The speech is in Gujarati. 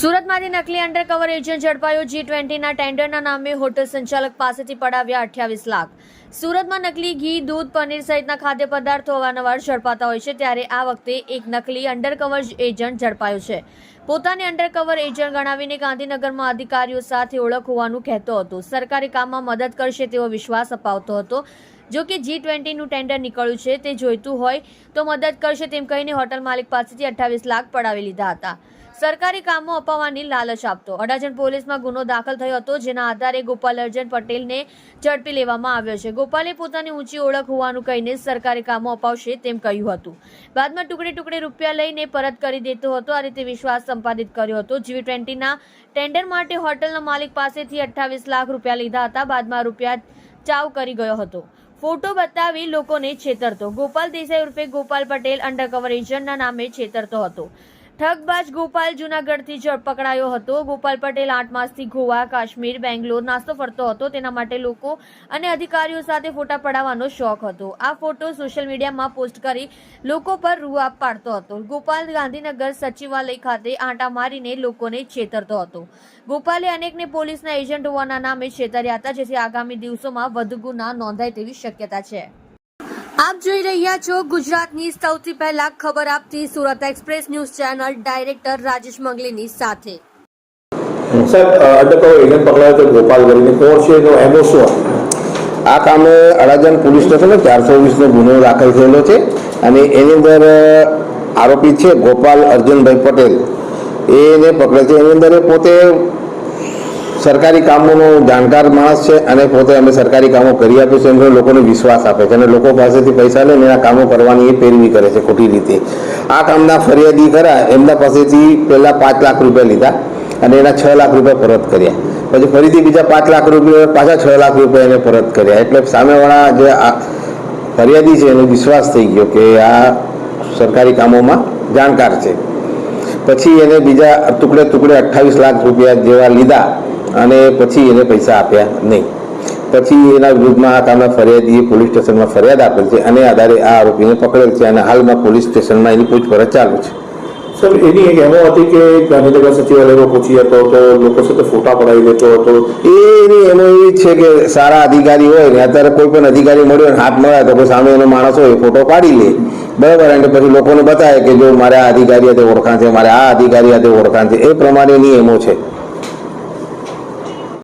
સુરતમાંથી નકલી અંડરકવર એજન્ટ ઝડપાયો જી ટ્વેન્ટીના ટેન્ડરના નામે હોટલ સંચાલક પાસેથી પડાવ્યા અઠ્યાવીસ લાખ. સુરતમાં નકલી ઘી, દૂધ, પનીર સહિતના ખાદ્ય પદાર્થો અવારનવાર ઝડપાતા હોય છે, ત્યારે આ વખતે એક નકલી અંડરકવર એજન્ટ ઝડપાયો છે. પોતાને અંડરકવર એજન્ટ ગણાવીને ગાંધીનગરમાં અધિકારીઓ સાથે ઓળખ હોવાનું કહેતો હતો. સરકારી કામમાં મદદ કરશે તેવો વિશ્વાસ અપાવતો હતો. જો કે જી ટ્વેન્ટીનું ટેન્ડર નીકળ્યું છે, તે જોઈતું હોય તો મદદ કરશે તેમ કહીને હોટલ માલિક પાસેથી અઠ્ઠાવીસ લાખ પડાવી લીધા હતા. સરકારી કામો અપાવવાની લાલચ આપતો. અડાજણ પોલીસમાં ગુનો દાખલ થયો હતો, જેના આધારે ગોપાલ અર્જન પટેલને ઝડપી લેવામાં આવ્યો છે. ગોપાલે પોતાની ઊંચી ઓળખ હોવાનું કહીને સરકારી કામો અપાવશે તેમ કહ્યું હતું. બાદમાં ટુકડે ટુકડે રૂપિયા લઈને પરત કરી દેતો હતો. આ રીતે વિશ્વાસ સંપાદિત કર્યો હતો. જીવી ટ્વેન્ટીના ટેન્ડર માટે હોટલના માલિક પાસેથી અઠ્ઠાવીસ લાખ રૂપિયા લીધા હતા. બાદમાં રૂપિયા ચાવ કરી ગયો હતો. ફોટો બતાવી લોકોને છેતરતો. ગોપાલ દેસાઈ ઉર્ફે ગોપાલ પટેલ અંડરકવર એજન્ટના નામે છેતરતો હતો. ઠગબાજ ગોપાલ જુનાગઢથી ઝડપકડાયો હતો. ગોપાલ પટેલ આઠ માસથી ગોવા, કાશ્મીર, બેંગ્લોર નાસ્તો ફરતો હતો. તેના માટે લોકો અને અધિકારીઓ સાથે ફોટા પડાવવાનો શોખ હતો. આ ફોટો સોશિયલ મીડિયામાં પોસ્ટ કરી લોકો પર રૂઆબ પાડતો હતો. ગોપાલ ગાંધીનગર સચિવાલય ખાતે આંટા મારીને લોકોને છેતરતો હતો. ગોપાલે અનેકને પોલીસના એજન્ટ હોવાના નામે છેતર્યા હતા, જેથી આગામી દિવસોમાં વધુ ગુના નોંધાય તેવી શક્યતા છે. આપ જોઈ રહ્યા છો ગુજરાતની સૌથી પહેલા ખબર આપતી Surat express news channel director Rajesh મંગલીની સાથે. સાહેબ અંડરકવર એજન્ટ પકડાયો તો ગોપાલ કરીને કોણ છે તો એમો શું આ કામે અડાજણ પોલીસ સ્ટેશને ચારસો વીસનો ગુનો દાખલ થયેલો છે અને એની અંદર આરોપી છે ગોપાલ અર્જુનભાઈ પટેલ. એને પકડે છે. એની અંદર એ પોતે સરકારી કામોનો જાણકાર માણસ છે અને પોતે અમે સરકારી કામો કરી આપીએ છીએ એમનો લોકોને વિશ્વાસ આપે છે અને લોકો પાસેથી પૈસા લઈને એના કામો કરવાની એ પેરવી કરે છે ખોટી રીતે. આ કામના ફરિયાદી ખરા, એમના પાસેથી પહેલાં પાંચ લાખ રૂપિયા લીધા અને એના છ લાખ રૂપિયા પરત કર્યા. પછી ફરીથી બીજા પાંચ લાખ રૂપિયા, પાછા છ લાખ રૂપિયા એને પરત કર્યા. એટલે સામેવાળા જે આ ફરિયાદી છે એનો વિશ્વાસ થઈ ગયો કે આ સરકારી કામોમાં જાણકાર છે. પછી એને બીજા ટુકડે ટુકડે અઠ્ઠાવીસ લાખ રૂપિયા જેવા લીધા અને પછી એને પૈસા આપ્યા નહીં. પછી એના વિરુદ્ધમાં આ કામના ફરિયાદીએ પોલીસ સ્ટેશનમાં ફરિયાદ આપેલ છે અને આધારે આ આરોપીને પકડેલ છે અને હાલમાં પોલીસ સ્ટેશનમાં એની પૂછપરછ ચાલુ છે. સર એની એક એમો હતી કે ગાંધીનગર સચિવાલયમાં પૂછી હતો હતો લોકો સાથે ફોટા પડાવી દેતો હતો. એની એનો એ છે કે સારા અધિકારી હોય ને અત્યારે કોઈ પણ અધિકારી મળ્યો હાથ મળ્યા તો કોઈ સામે એનો માણસ હોય એ ફોટો પાડી લે. બરાબર અને પછી લોકોને બતાવે કે જો મારે આ અધિકારી હાથે ઓળખાણ છે મારે આ અધિકારી હાથે ઓળખાણ છે. એ પ્રમાણે એમો છે.